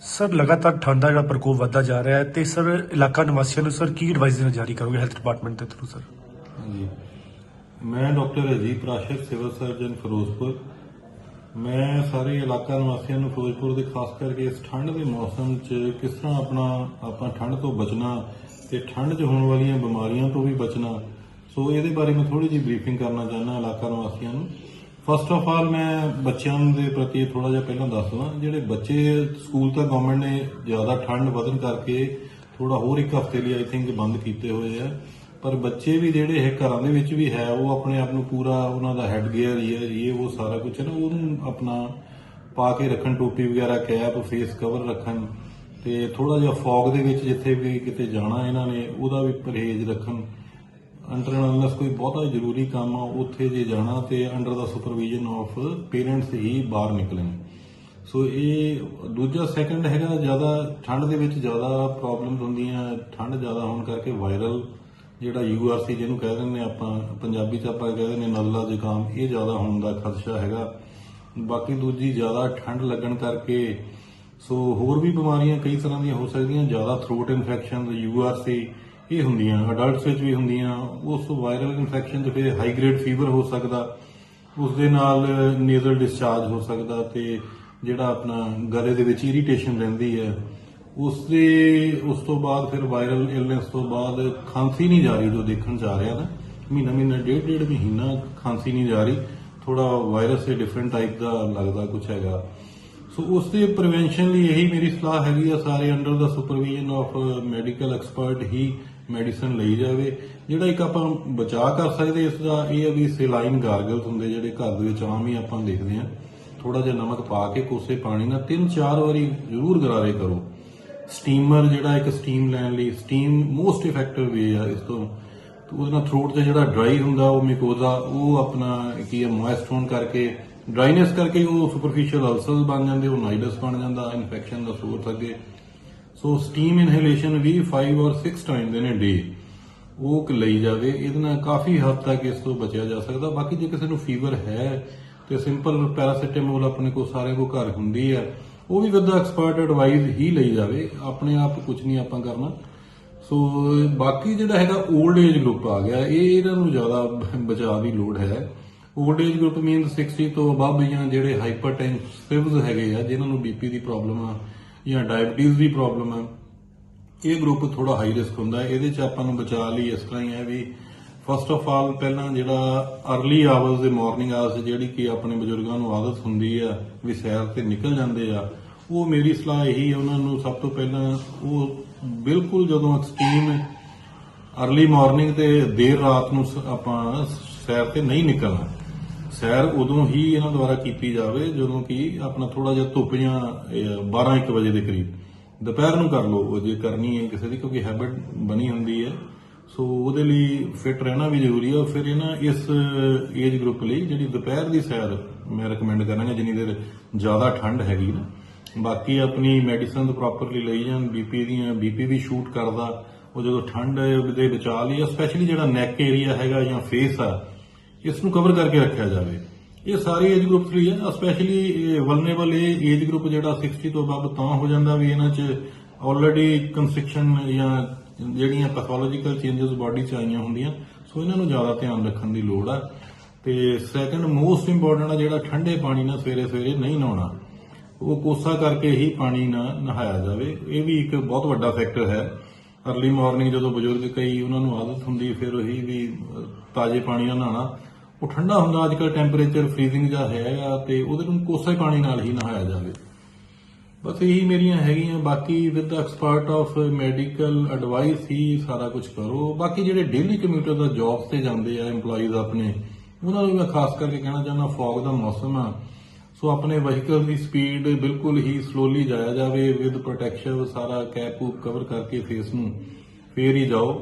Sir, ਲਗਾਤਾਰ ਠੰਡ ਦਾ ਜਿਹੜਾ ਪ੍ਰਕੋਪ ਵੱਧਦਾ ਜਾ ਰਿਹਾ ਹੈ ਤੇ ਸਰ, ਇਲਾਕਾ ਨਿਵਾਸੀਆਂ ਨੂੰ ਸਰ ਕੀ ਐਡਵਾਈਜ਼ਰ ਜਾਰੀ ਕਰੋਗੇ ਹੈਲਥ ਡਿਪਾਰਟਮੈਂਟ ਦੇ ਥਰੂ ਸਰ ਹਾਂਜੀ ਮੈਂ doctor Ajit Rashad civil surgeon Ferozepur. ਮੈਂ ਸਾਰੇ ਇਲਾਕਾ ਨਿਵਾਸੀਆਂ ਨੂੰ ਫਿਰੋਜ਼ਪੁਰ ਦੇ ਖਾਸ ਕਰਕੇ ਇਸ ਠੰਡ ਦੇ ਮੌਸਮ 'ਚ ਕਿਸ ਤਰ੍ਹਾਂ ਆਪਣਾ, ਆਪਾਂ ਠੰਡ ਤੋਂ ਬਚਣਾ ਤੇ ਠੰਡ 'ਚ ਹੋਣ ਵਾਲੀਆਂ ਬਿਮਾਰੀਆਂ ਤੋਂ ਵੀ ਬਚਣਾ। ਸੋ ਇਹਦੇ ਬਾਰੇ ਮੈਂ ਥੋੜੀ ਜਿਹੀ ਬਰੀਫਿੰਗ ਕਰਨਾ ਚਾਹੁੰਦਾ ਇਲਾਕਾ ਨਿਵਾਸੀਆਂ ਨੂੰ। ਫਸਟ ਆਫ ਆਲ ਮੈਂ ਬੱਚਿਆਂ ਦੇ ਪ੍ਰਤੀ ਥੋੜਾ ਜਿਹਾ ਪਹਿਲਾਂ ਦੱਸ ਦਵਾਂ ਜਿਹੜੇ ਬੱਚੇ ਸਕੂਲ ਤਾਂ ਗਵਰਨਮੈਂਟ ਨੇ ਜ਼ਿਆਦਾ ਠੰਡ ਵਧਣ ਕਰਕੇ ਥੋੜਾ ਹੋਰ ਇੱਕ ਹਫ਼ਤੇ ਲਈ ਆਈ ਥਿੰਕ ਬੰਦ ਕੀਤੇ ਹੋਏ ਆ। ਪਰ ਬੱਚੇ ਵੀ ਜਿਹੜੇ ਹੈ ਘਰਾਂ ਦੇ ਵਿੱਚ ਵੀ ਹੈ, ਉਹ ਆਪਣੇ ਆਪ ਨੂੰ ਪੂਰਾ ਉਹਨਾਂ ਦਾ ਹੈੱਡ ਗੇਅਰ ਹੀ ਹੈ, ਇਹ ਉਹ ਸਾਰਾ ਕੁਝ ਹੈ ਨਾ, ਉਹਨੂੰ ਆਪਣਾ ਪਾ ਕੇ ਰੱਖਣ, ਟੋਪੀ ਵਗੈਰਾ ਕੈਪ ਫੇਸ ਕਵਰ ਰੱਖਣ ਤੇ ਥੋੜਾ ਜਿਹਾ ਫੌਗ ਦੇ ਵਿੱਚ ਜਿੱਥੇ ਵੀ ਕਿਤੇ ਜਾਣਾ ਇਹਨਾਂ ਨੇ, ਉਹਦਾ ਵੀ ਪਰਹੇਜ਼ ਰੱਖਣ। ਅੰਡਰ ਅਨਲੈਸ ਕੋਈ ਬਹੁਤਾ ਜ਼ਰੂਰੀ ਕੰਮ ਆ, ਉੱਥੇ ਜੇ ਜਾਣਾ ਤੇ ਅੰਡਰ ਦਾ ਸੁਪਰਵੀਜ਼ਨ ਆਫ ਪੇਰੈਂਟਸ ਹੀ ਬਾਹਰ ਨਿਕਲਣ। ਸੋ ਇਹ ਦੂਜਾ ਸੈਕੰਡ ਹੈਗਾ, ਜ਼ਿਆਦਾ ਠੰਡ ਦੇ ਵਿੱਚ ਜ਼ਿਆਦਾ ਪ੍ਰੋਬਲਮਸ ਹੁੰਦੀਆਂ, ਠੰਡ ਜ਼ਿਆਦਾ ਹੋਣ ਕਰਕੇ ਵਾਇਰਲ ਜਿਹੜਾ ਯੂਆਰਸੀ ਜਿਹਨੂੰ ਕਹਿ ਦਿੰਦੇ ਆਪਾਂ, ਪੰਜਾਬੀ ਚ ਆਪਾਂ ਕਹਿ ਦਿੰਦੇ ਨੱਲਾ ਜ਼ੁਕਾਮ, ਇਹ ਜ਼ਿਆਦਾ ਹੋਣ ਦਾ ਖਦਸ਼ਾ ਹੈਗਾ। ਬਾਕੀ ਦੂਜੀ ਜ਼ਿਆਦਾ ਠੰਡ ਲੱਗਣ ਕਰਕੇ ਸੋ ਹੋਰ ਵੀ ਬਿਮਾਰੀਆਂ ਕਈ ਤਰ੍ਹਾਂ ਦੀਆਂ ਹੋ ਸਕਦੀਆਂ, ਜ਼ਿਆਦਾ ਥਰੋਟ ਇਨਫੈਕਸ਼ਨ ਯੂਆਰਸੀ ਇਹ ਹੁੰਦੀਆਂ ਅਡਲਟਸ ਵਿੱਚ ਵੀ ਹੁੰਦੀਆਂ, ਉਸ ਵਾਇਰਲ ਇਨਫੈਕਸ਼ਨ ਤੇ ਫਿਰ ਹਾਈ ਗ੍ਰੇਡ ਫੀਵਰ ਹੋ ਸਕਦਾ, ਉਸ ਦੇ ਨਾਲ ਨੇਜ਼ਲ ਡਿਸਚਾਰਜ ਹੋ ਸਕਦਾ ਤੇ ਜਿਹੜਾ ਆਪਣਾ ਗਲੇ ਦੇ ਵਿੱਚ ਇਰੀਟੇਸ਼ਨ ਰਹਿੰਦੀ ਹੈ, ਉਸ ਦੇ, ਉਸ ਤੋਂ ਬਾਅਦ ਫਿਰ ਵਾਇਰਲ ਇਲਨੈਸ ਤੋਂ ਬਾਅਦ ਖਾਂਸੀ ਨਹੀਂ ਜਾ ਰਹੀ ਜੋ ਦੇਖਣ ਜਾ ਰਿਹਾ ਨਾ, ਮਹੀਨਾ ਮਹੀਨਾ, ਡੇਢ ਡੇਢ ਮਹੀਨਾ ਖਾਂਸੀ ਨਹੀਂ ਜਾ ਰਹੀ ਥੋੜਾ ਵਾਇਰਸ ਹੈ ਡਿਫਰੈਂਟ ਟਾਈਪ ਦਾ ਲੱਗਦਾ ਕੁਝ ਹੈਗਾ। ਸੋ ਉਸ ਦੇ ਪ੍ਰੀਵੈਂਸ਼ਨ ਲਈ ਇਹੀ ਮੇਰੀ ਸਲਾਹ ਹੈਗੀ ਆ, ਸਾਰੇ ਅੰਡਰ ਦਾ ਸੁਪਰਵੀਜ਼ਨ ਆਫ ਮੈਡੀਕਲ ਐਕਸਪਰਟ ਹੀ ਮੈਡੀਸਨ ਲਈ ਜਾਵੇ, ਜਿਹੜਾ ਇੱਕ ਆਪਾਂ ਬਚਾਅ ਕਰ ਸਕਦੇ ਇਸ ਦਾ, ਇਹ ਆ ਵੀ ਸਿਲਾਈਨ ਗਾਰਗਲਸ ਹੁੰਦੇ ਜਿਹੜੇ ਘਰ ਦੇ ਵਿੱਚ ਆਮ ਹੀ ਆਪਾਂ ਦੇਖਦੇ ਆ ਥੋੜਾ ਜਿਹਾ ਨਮਕ ਪਾ ਕੇ ਕੋਸੇ ਪਾਣੀ ਨਾਲ ਤਿੰਨ ਚਾਰ ਵਾਰੀ ਜ਼ਰੂਰ ਗਰਾਰੇ ਕਰੋ। ਸਟੀਮਰ ਜਿਹੜਾ ਇੱਕ ਸਟੀਮ ਲੈਣ ਲਈ ਸਟੀਮ ਮੋਸਟ ਇਫੈਕਟਿਵ ਵੇ ਆ ਇਸ ਤੋਂ। ਉਹਦੇ ਨਾਲ ਥਰੋਟ ਤੇ ਜਿਹੜਾ ਡਰਾਈ ਹੁੰਦਾ, ਉਹ ਮਿਕੋਜ਼ਾ ਉਹ ਆਪਣਾ ਕੀ ਹੈ ਮੋਇਸਟ ਹੋਣ ਕਰਕੇ ਡਰਾਈਨੈਸ ਕਰਕੇ ਉਹ ਸੁਪਰਫੀਸ਼ੀਅਲ ਅਲਸਰਸ ਬਣ ਜਾਂਦੇ, ਉਹ ਨਾਈਡਸ ਬਣ ਜਾਂਦਾ ਇਨਫੈਕਸ਼ਨ ਦਾ ਸੋਰਸ ਅੱਗੇ। ਸੋ ਸਟੀਮ ਇਨਹੇਲੇਸ਼ਨ ਵੀ 5 ਔਰ 6 ਟਾਈਮ ਦੇ ਨੇ ਡੇ ਉਹ ਲਈ ਜਾਵੇ, ਇਹਦੇ ਨਾਲ ਕਾਫੀ ਹੱਦ ਤੱਕ ਇਸ ਤੋਂ ਬਚਿਆ ਜਾ ਸਕਦਾ। ਬਾਕੀ ਜੇ ਕਿਸੇ ਨੂੰ ਫੀਵਰ ਹੈ ਤੇ ਸਿੰਪਲ ਪੈਰਾਸੀਟਾਮੋਲ ਆਪਣੇ ਕੋਲ ਸਾਰੇ ਕੋ ਘਰ ਹੁੰਦੀ ਹੈ, ਉਹ ਵੀ ਵਿਦ ਐਕਸਪਰਟ ਐਡਵਾਈਸ ਹੀ ਲਈ ਜਾਵੇ। ਆਪਣੇ ਆਪ ਕੁਝ ਨਹੀਂ ਆਪਾਂ ਕਰਨਾ। ਸੋ ਬਾਕੀ ਜਿਹੜਾ ਹੈਗਾ 올ਡ ਏਜ ਗਰੁੱਪ ਆ ਗਿਆ, ਇਹ ਇਹਨਾਂ ਨੂੰ ਜ਼ਿਆਦਾ ਬਚਾਅ ਦੀ ਲੋੜ ਹੈ। 올ਡ ਏਜ ਗਰੁੱਪ ਮੀਨਸ 60 ਤੋਂ ਅਬਵ ਜਾਂ ਜਿਹੜੇ ਹਾਈਪਰਟੈਂਸਿਵਸ ਹੈਗੇ ਆ, ਜਿਨ੍ਹਾਂ ਨੂੰ ਬੀਪੀ ਦੀ ਪ੍ਰੋਬਲਮ ਆ ਜਾਂ ਡਾਇਬੀਟੀਜ਼ ਦੀ ਪ੍ਰੋਬਲਮ ਹੈ ਇਹ ਗਰੁੱਪ ਥੋੜਾ ਹਾਈ ਰਿਸਕ ਹੁੰਦਾ। ਹੈ ਇਹਦੇ 'ਚ ਆਪਾਂ ਨੂੰ ਬਚਾ ਲਈ ਇਸ ਤਰ੍ਹਾਂ ਹੀ ਹੈ ਵੀ ਫਸਟ ਆਫ ਆਲ ਪਹਿਲਾਂ ਜਿਹੜਾ अर्ਲੀ ਆਵਰਸ ਦੇ ਮਾਰਨਿੰਗ ਆਵਰਸ ਜਿਹੜੀ ਕਿ ਆਪਣੇ ਬਜ਼ੁਰਗਾਂ ਨੂੰ ਆਦਤ ਹੁੰਦੀ ਆ ਵੀ ਸੈਰ ਤੇ ਨਿਕਲ ਜਾਂਦੇ ਆ, ਉਹ ਮੇਰੀ ਸਲਾਹ ਇਹੀ ਹੈ ਉਹਨਾਂ ਨੂੰ ਸਭ ਤੋਂ ਪਹਿਲਾਂ ਉਹ ਬਿਲਕੁਲ ਜਦੋਂ ਐਕਸਟ੍ਰੀਮ अर्ਲੀ ਮਾਰਨਿੰਗ ਤੇ ਦੇਰ ਰਾਤ ਨੂੰ ਆਪਾਂ ਸੈਰ ਤੇ ਨਹੀਂ ਨਿਕਲਣਾ। ਸੈਰ ਉਦੋਂ ਹੀ ਇਹਨਾਂ ਦੁਆਰਾ ਕੀਤੀ ਜਾਵੇ, ਜਦੋਂ ਕਿ ਆਪਣਾ ਥੋੜਾ ਜਿਹਾ ਧੁੱਪ ਜਾਂ 12 1 ਵਜੇ ਦੇ ਕਰੀਬ। ਦੁਪਹਿਰ ਨੂੰ ਕਰ ਲਓ, ਜੇ ਕਰਨੀ ਹੈ ਕਿਸੇ ਦੀ, ਕਿਉਂਕਿ ਹੈਬਿਟ ਬਣੀ ਹੁੰਦੀ ਹੈ। ਸੋ ਉਹਦੇ ਲਈ ਫਿਟ ਰਹਿਣਾ ਵੀ ਜ਼ਰੂਰੀ ਹੈ। ਫਿਰ ਇਹਨਾਂ ਇਸ ਏਜ ਗਰੁੱਪ ਲਈ ਜਿਹੜੀ ਦੁਪਹਿਰ ਦੀ ਸੈਰ ਮੈਂ ਰეკਮੈਂਡ ਕਰਾਂਗਾ ਜਿੰਨੀ ਦੇਰ ਜ਼ਿਆਦਾ ਠੰਡ ਹੈਗੀ ਨਾ। ਬਾਕੀ ਆਪਣੀ ਮੈਡੀਸਨ ਪ੍ਰੋਪਰਲੀ ਲਈ ਜਾਣ ਬੀਪੀ ਦੀਆਂ ਬੀਪੀ ਵੀ ਸ਼ੂਟ ਕਰਦਾ। ਉਹ ਜਦੋਂ ਠੰਡ ਦੇ ਬਚਾ ਲਈ ਸਪੈਸ਼ਲੀ ਜਿਹੜਾ ਨੈਕ ਏਰੀਆ ਹੈਗਾ ਜਾਂ ਫੇਸ ਆ ਇਸ ਨੂੰ ਕਵਰ ਕਰਕੇ ਰੱਖਿਆ ਜਾਵੇ। ਇਹ ਸਾਰੇ ਏਜ ਗਰੁੱਪਸ ਲਈ ਹੈ ਸਪੈਸ਼ਲੀ ਵਲਨਰੇਬਲ ਇਹ ਏਜ ਗਰੁੱਪ ਜਿਹੜਾ 60 ਤੋਂ ਅਬਵ ਤਾਂ ਹੋ ਜਾਂਦਾ ਵੀ ਇਹਨਾਂ 'ਚ ਆਲਰੇਡੀ ਕੰਸਟ੍ਰਕਸ਼ਨ ਜਾਂ ਜਿਹੜੀਆਂ ਪੈਥੋਲੋਜੀਕਲ ਚੇਂਜਸ ਬਾਡੀ 'ਚ ਆਈਆਂ ਹੁੰਦੀਆਂ, ਸੋ ਇਹਨਾਂ ਨੂੰ ਜ਼ਿਆਦਾ ਧਿਆਨ ਰੱਖਣ ਦੀ ਲੋੜ ਆ। ਤੇ ਸੈਕੰਡ ਮੋਸਟ ਇੰਪੋਰਟੈਂਟ ਆ ਜਿਹੜਾ ਠੰਡੇ ਪਾਣੀ ਨਾਲ ਸਵੇਰੇ ਸਵੇਰੇ ਨਹੀਂ ਨਹਾਉਣਾ, ਉਹ ਕੋਸਾ ਕਰਕੇ ਹੀ ਪਾਣੀ ਨਾ ਨਹਾਇਆ ਜਾਵੇ। ਇਹ ਵੀ ਇੱਕ ਬਹੁਤ ਵੱਡਾ ਫੈਕਟਰ ਹੈ। ਅਰਲੀ ਮਾਰਨਿੰਗ ਜਦੋਂ ਬਜ਼ੁਰਗ ਕਈ ਉਹਨਾਂ ਨੂੰ ਆਦਤ ਹੁੰਦੀ, ਫਿਰ ਉਹੀ ਵੀ ਤਾਜ਼ੇ ਪਾਣੀ ਨਾਲ ਨਹਾਉਣਾ। ਉਹ ਠੰਡਾ ਹੁੰਦਾ ਅੱਜ ਕੱਲ ਟੈਂਪਰੇਚਰ ਫ੍ਰੀਜ਼ਿੰਗ ਜਾਂ ਹੈਗਾ ਤੇ ਉਹਦੇ ਨੂੰ ਕੋਸੇ ਪਾਣੀ ਨਾਲ ਹੀ ਨਹਾਇਆ ਜਾਵੇ। ਬਸ ਇਹੀ ਮੇਰੀਆਂ ਹੈਗੀਆਂ, ਬਾਕੀ with expert of medical advice ਹੀ ਸਾਰਾ ਕੁਝ ਕਰੋ। ਬਾਕੀ ਜਿਹੜੇ ਡੇਲੀ ਕਮਿਊਟਰ ਦਾ ਜੌਬਸ ਤੇ ਜਾਂਦੇ ਆ, EMPLOYEES ਆਪਣੇ, ਉਹਨਾਂ ਨੂੰ ਮੈਂ ਖਾਸ ਕਰਕੇ ਕਹਿਣਾ ਚਾਹੁੰਦਾ ਫੌਗ ਦਾ ਮੌਸਮ ਆ। ਸੋ ਆਪਣੇ ਵਹੀਕਲ ਦੀ ਸਪੀਡ ਬਿਲਕੁਲ ਹੀ ਸਲੋਲੀ ਜਾਇਆ ਜਾਵੇ ਵਿਦ ਪ੍ਰੋਟੈਕਸ਼ਨ ਸਾਰਾ ਕੈਪ ਕੂਪ ਕਵਰ ਕਰਕੇ ਫੇਸ ਨੂੰ ਫੇਰ ਹੀ ਜਾਓ।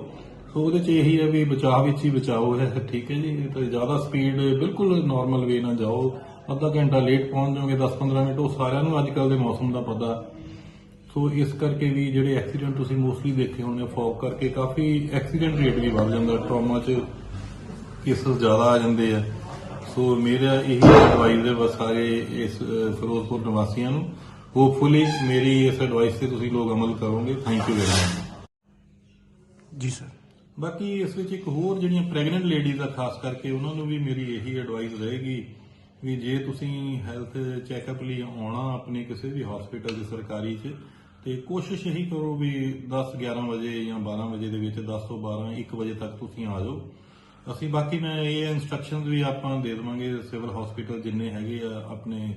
ਸੋ ਉਹਦੇ ਚ ਇਹੀ ਹੈ ਵੀ ਬਚਾਅ ਵਿੱਚ ਹੀ ਬਚਾਓ ਹੈ, ਠੀਕ ਹੈ ਜੀ। ਤੇ ਜ਼ਿਆਦਾ ਸਪੀਡ ਬਿਲਕੁਲ ਨਾਰਮਲ ਵੇ ਨਾਲ ਜਾਓ। ਅੱਧਾ ਘੰਟਾ ਲੇਟ ਪਹੁੰਚ ਜਾਓਗੇ 10-15 ਮਿੰਟ, ਉਹ ਸਾਰਿਆਂ ਨੂੰ ਅੱਜ ਕੱਲ ਦੇ ਮੌਸਮ ਦਾ ਪਤਾ। ਸੋ ਇਸ ਕਰਕੇ ਵੀ ਜਿਹੜੇ ਐਕਸੀਡੈਂਟ ਤੁਸੀਂ ਮੋਸਟਲੀ ਦੇਖੇ ਹੋਣੇ ਫੌਗ ਕਰਕੇ ਕਾਫੀ ਐਕਸੀਡੈਂਟ ਰੇਟ ਵੀ ਵੱਧ ਜਾਂਦਾ ਟਰਾਮਾ 'ਚ ਕੇਸਸ ਜ਼ਿਆਦਾ ਆ ਜਾਂਦੇ ਆ। ਸੋ ਮੇਰਾ ਇਹੀ ਐਡਵਾਈਸ ਹੈ ਬਸ ਸਾਰੇ ਇਸ ਫਿਰੋਜ਼ਪੁਰ ਨਿਵਾਸੀਆਂ ਨੂੰ। ਹੋਪਫੁਲੀ ਮੇਰੀ ਇਸ ਐਡਵਾਈਸ ਤੇ ਤੁਸੀਂ ਲੋਕ ਅਮਲ ਕਰੋਗੇ। ਥੈਂਕ ਯੂ ਵੈਰੀ ਮਚ ਜੀ ਸਰ ਬਾਕੀ ਇਸ ਵਿੱਚ ਇੱਕ ਹੋਰ ਜਿਹੜੀਆਂ ਪ੍ਰੈਗਨੈਂਟ ਲੇਡੀਜ਼ ਆ, ਖਾਸ ਕਰਕੇ ਉਹਨਾਂ ਨੂੰ ਵੀ ਮੇਰੀ ਇਹੀ ਐਡਵਾਈਸ ਰਹੇਗੀ ਵੀ ਜੇ ਤੁਸੀਂ ਹੈਲਥ ਚੈੱਕਅਪ ਲਈ ਆਉਣਾ ਆਪਣੇ ਕਿਸੇ ਵੀ ਹਸਪੀਟਲ ਦੇ ਸਰਕਾਰੀ 'ਚ, ਤੇ ਕੋਸ਼ਿਸ਼ ਇਹੀ ਕਰੋ ਵੀ 10 11 ਵਜੇ ਜਾਂ 12 ਵਜੇ ਦੇ ਵਿੱਚ 10 ਤੋਂ 12 1 ਵਜੇ ਤੱਕ ਤੁਸੀਂ ਆ ਜਾਓ। ਅਸੀਂ ਬਾਕੀ ਮੈਂ ਇਹ ਇਨਸਟਰਕਸ਼ਨਸ ਵੀ ਆਪਾਂ ਦੇ ਦੇਵਾਂਗੇ ਸਿਵਲ ਹਸਪੀਟਲ ਜਿੰਨੇ ਹੈਗੇ ਆ ਆਪਣੇ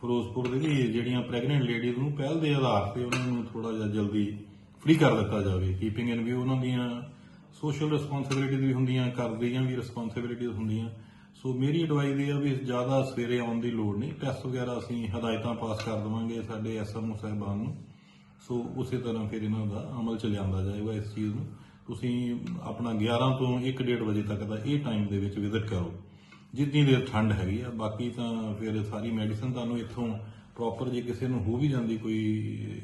ਫਿਰੋਜ਼ਪੁਰ ਦੇ ਵੀ, ਜਿਹੜੀਆਂ ਪ੍ਰੈਗਨੈਂਟ ਲੇਡੀਜ਼ ਨੂੰ ਪਹਿਲ ਦੇ ਆਧਾਰ ਤੇ ਉਹਨਾਂ ਨੂੰ ਥੋੜਾ ਜਿਹਾ ਜਲਦੀ ਫ੍ਰੀ ਕਰ ਦਿੱਤਾ ਜਾਵੇ ਕੀਪਿੰਗ ਇਨ ਵੀ ਉਹਨਾਂ ਦੀਆਂ ਸੋਸ਼ਲ ਰਿਸਪੌਂਸਿਬਿਲਿਟੀਜ਼ ਵੀ ਹੁੰਦੀਆਂ, ਘਰ ਦੀਆਂ ਵੀ ਰਿਸਪੌਂਸਿਬਿਲਿਟੀਜ਼ ਹੁੰਦੀਆਂ। ਸੋ ਮੇਰੀ ਐਡਵਾਈਸ ਇਹ ਆ ਵੀ ਜ਼ਿਆਦਾ ਸਵੇਰੇ ਆਉਣ ਦੀ ਲੋੜ ਨਹੀਂ। ਟੈਸਟ ਵਗੈਰਾ ਅਸੀਂ ਹਦਾਇਤਾਂ ਪਾਸ ਕਰ ਦੇਵਾਂਗੇ ਸਾਡੇ ਐਸਐਮਓ ਸਾਹਿਬਾਨ ਨੂੰ। ਸੋ ਉਸੇ ਤਰ੍ਹਾਂ ਫਿਰ ਇਹਨਾਂ ਦਾ ਅਮਲ ਚ ਲਿਆਂਦਾ ਜਾਏਗਾ ਇਸ ਚੀਜ਼ ਨੂੰ। ਤੁਸੀਂ ਆਪਣਾ 11 ਤੋਂ 1:30 ਵਜੇ ਤੱਕ ਦਾ ਇਹ ਟਾਈਮ ਦੇ ਵਿੱਚ ਵਿਜ਼ਿਟ ਕਰੋ। ਜਿੰਨੀ ਦੇਰ ਠੰਡ ਹੈਗੀ ਆ, ਬਾਕੀ ਤਾਂ ਫਿਰ ਸਾਰੀ ਮੈਡੀਸਨ ਤੁਹਾਨੂੰ ਇੱਥੋਂ ਪ੍ਰੋਪਰ ਜੇ ਕਿਸੇ ਨੂੰ ਹੋ ਵੀ ਜਾਂਦੀ ਕੋਈ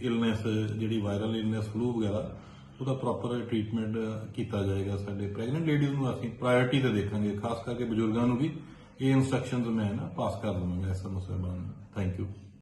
ਇਲਨੈਸ ਜਿਹੜੀ ਵਾਇਰਲ ਇਲਨੈਸ ਫਲੂ ਵਗੈਰਾ ਉਹਦਾ ਪ੍ਰੋਪਰ ਟ੍ਰੀਟਮੈਂਟ ਕੀਤਾ ਜਾਏਗਾ ਸਾਡੇ ਪ੍ਰੈਗਨੈਂਟ ਲੇਡੀਜ਼ ਨੂੰ ਅਸੀਂ ਪ੍ਰਾਇੋਰਟੀ ਤੇ ਦੇਖਾਂਗੇ, ਖਾਸ ਕਰਕੇ ਬਜ਼ੁਰਗਾਂ ਨੂੰ ਵੀ। ਇਹ ਇਨਸਟਰਕਸ਼ਨਸ ਮੈਂ ਨਾ ਪਾਸ ਕਰ ਦਵਾਂਗਾ ਐਸਐਮਓ ਸਾਹਿਬਾਨ ਨੂੰ। Thank you